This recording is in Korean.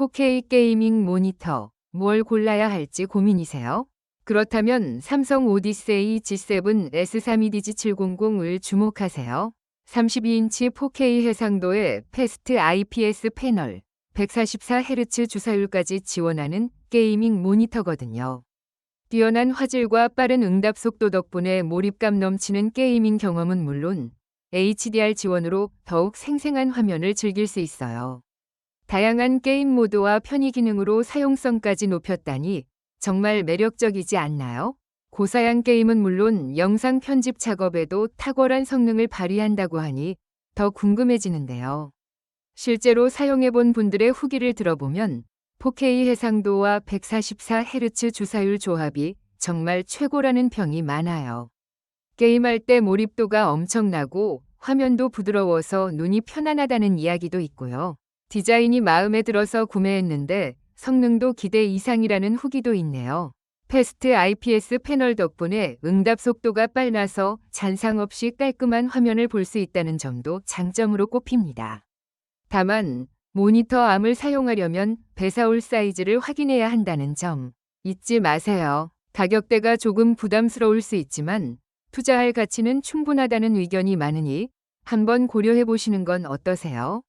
4K 게이밍 모니터 뭘 골라야 할지 고민이세요? 그렇다면 삼성 오디세이 G7 S32DG700을 주목하세요. 32인치 4K 해상도의 패스트 IPS 패널, 144Hz 주사율까지 지원하는 게이밍 모니터거든요. 뛰어난 화질과 빠른 응답 속도 덕분에 몰입감 넘치는 게이밍 경험은 물론 HDR 지원으로 더욱 생생한 화면을 즐길 수 있어요. 다양한 게임 모드와 편의 기능으로 사용성까지 높였다니 정말 매력적이지 않나요? 고사양 게임은 물론 영상 편집 작업에도 탁월한 성능을 발휘한다고 하니 더 궁금해지는데요. 실제로 사용해본 분들의 후기를 들어보면 4K 해상도와 144Hz 주사율 조합이 정말 최고라는 평이 많아요. 게임할 때 몰입도가 엄청나고 화면도 부드러워서 눈이 편안하다는 이야기도 있고요. 디자인이 마음에 들어서 구매했는데 성능도 기대 이상이라는 후기도 있네요. 패스트 IPS 패널 덕분에 응답 속도가 빨라서 잔상 없이 깔끔한 화면을 볼 수 있다는 점도 장점으로 꼽힙니다. 다만 모니터 암을 사용하려면 배사올 사이즈를 확인해야 한다는 점 잊지 마세요. 가격대가 조금 부담스러울 수 있지만 투자할 가치는 충분하다는 의견이 많으니 한번 고려해 보시는 건 어떠세요?